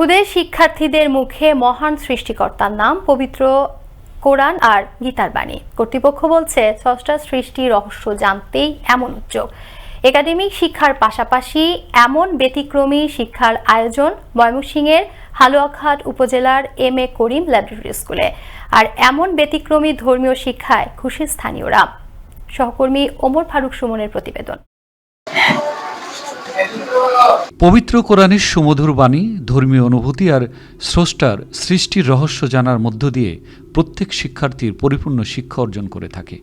ক্ষুদে শিক্ষার্থীদের মুখে মহান সৃষ্টিকর্তার নাম, পবিত্র কোরআন আর গীতার বাণী। কর্তৃপক্ষ বলছে স্রষ্টার সৃষ্টি রহস্য জানতেই এমন উদ্যোগ। একাডেমিক শিক্ষার পাশাপাশি এমন ব্যতিক্রমী শিক্ষার আয়োজন ময়মনসিংহের হালুয়াঘাট উপজেলার এম এ করিম ল্যাবরেটরি স্কুলে। আর এমন ব্যতিক্রমী ধর্মীয় শিক্ষায় খুশি স্থানীয়রা। সহকর্মী ওমর ফারুক সুমনের প্রতিবেদন। পবিত্র কোরআনের সুমধুর বাণী, ধর্মীয় অনুভূতি আর স্রষ্টার সৃষ্টির রহস্য জানার মধ্য দিয়ে প্রত্যেক শিক্ষার্থীর পরিপূর্ণ শিক্ষা অর্জন করে থাকে।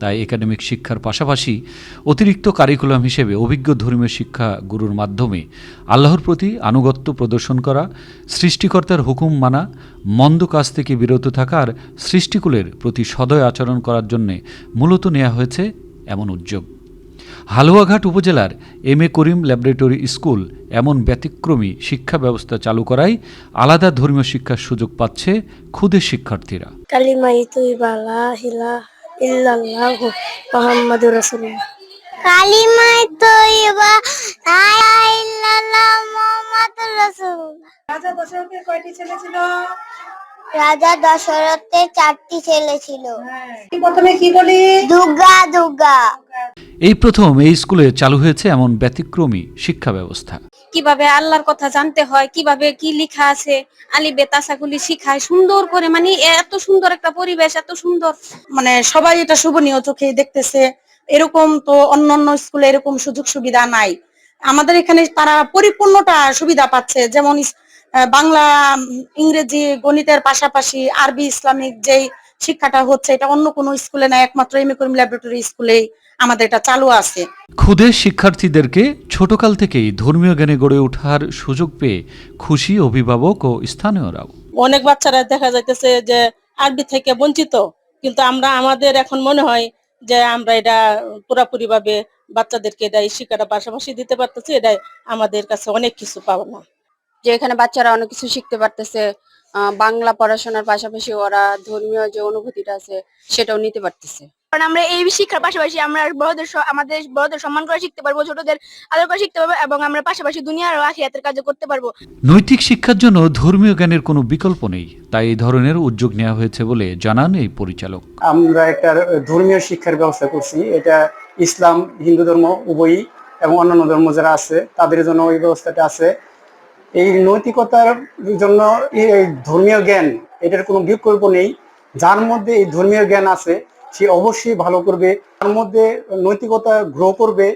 তাই একাডেমিক শিক্ষার পাশাপাশি অতিরিক্ত কারিকুলাম হিসেবে অভিজ্ঞ ধর্মীয় শিক্ষা গুরুর মাধ্যমে আল্লাহর প্রতি আনুগত্য প্রদর্শন করা, সৃষ্টিকর্তার হুকুম মানা, মন্দ কাজ থেকে বিরত থাকা আর সৃষ্টিকুলের প্রতি সদয় আচরণ করার জন্যে মূলত নেওয়া হয়েছে এমন উদ্যোগ। হালুয়াঘাট উপজেলার M A Karim laboratory school এমন ব্যতিক্রমী শিক্ষা ব্যবস্থা চালু করায় আলাদা ধর্মীয় শিক্ষার সুযোগ পাচ্ছে ক্ষুদে শিক্ষার্থীরা। রাজা দশরথের কয়টি ছেলে ছিল? রাজা দশরথের চারটি ছেলে ছিল। প্রথমে কি বলি? দুর্গা দুর্গা। এই প্রথম এই স্কুলে চালু হয়েছে এমন ব্যতিক্রমী শিক্ষা ব্যবস্থা। কীভাবে আল্লাহর কথা জানতে হয় কীভাবে কি লেখা আছে আলি বেতাসাগুলি শিখায় সুন্দর করে মানে এত সুন্দর একটা পরিবেশ এত সুন্দর। মানে সবাই এটা শুভনীয় চোখে দেখতেছে। এরকম তো অন্য অন্য স্কুলে এরকম সুযোগ সুবিধা নাই। আমাদের এখানে তারা পরিপূর্ণটা সুবিধা পাচ্ছে। যেমন বাংলা ইংরেজি গণিতের পাশাপাশি আরবি ইসলামিক যেই শিক্ষাটা হচ্ছে এটা অন্য কোনো স্কুলে নাই একমাত্র এম এ করিম ল্যাবরেটরি স্কুলেই। আমাদের এটা চালু আছে। ক্ষুদে শিক্ষার্থীদেরকে ছোটকাল থেকেই ধর্মীয় জ্ঞানে গড়ে ওঠার সুযোগ পেয়ে খুশি অভিভাবক ও স্থানীয়রাও। অনেক বাচ্চারা দেখা যাইতেছে যে আরবি থেকে বঞ্চিত কিন্তু আমরা আমাদের এখন মনে হয় যে আমরা এটা পুরাপুরি ভাবে বাচ্চাদেরকে এটা শিক্ষাটা পাশাপাশি দিতে পারতেছি এটা আমাদের কাছে অনেক কিছু পাওনা। যে এখানে বাচ্চারা অনেক কিছু শিখতে পারতেছে বাংলা পড়াশোনার পাশাপাশি ওরা ধর্মীয় যে অনুভূতিটা আছে সেটাও নিতে পারতেছে। কারণ আমরা এই শিক্ষার পাশাপাশি আমরা বড়দের আমাদের বড়দের সম্মান করে শিখতে পারব ছোটদের আদর করে শিখতে পারব এবং আমরা পাশাপাশি দুনিয়ার ও আখিরাতের কাজ করতে পারব। নৈতিক শিক্ষার জন্য ধর্মীয় জ্ঞানের কোনো বিকল্প নেই তাই এই ধরনের উদ্যোগ নেওয়া হয়েছে বলে জানান এই পরিচালক। আমরা একটা ধর্মীয় শিক্ষার ব্যবস্থা করছি এটা ইসলাম হিন্দু ধর্ম উভয়ই এবং অন্যান্য ধর্ম যারা আছে তাদের জন্য এই ব্যবস্থাটা আছে। এই নৈতিকতার জন্য এই ধর্মীয় জ্ঞান, এটার কোনো বিকল্প নেই। যার মধ্যে এই ধর্মীয় জ্ঞান আছে, সে অবশ্যই ভালো করবে। তার মধ্যে নৈতিকতা গ্রো করবে,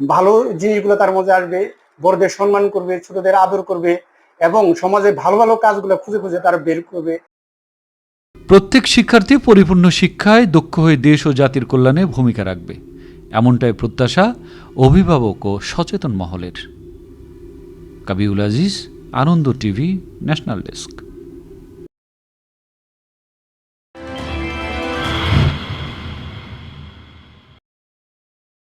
ভালো জিনিসগুলো তার মধ্যে আসবে, বড়দের সম্মান করবে, ছোটদের আদর করবে এবং সমাজে ভালো ভালো কাজগুলো খুঁজে খুঁজে তারা বের করবে। প্রত্যেক শিক্ষার্থী পরিপূর্ণ শিক্ষায় দক্ষ হয়ে দেশ ও জাতির কল্যাণে ভূমিকা রাখবে। এমনটাই প্রত্যাশা অভিভাবক ও সচেতন মহলের। Kabiul Aziz Ananda TV national desk.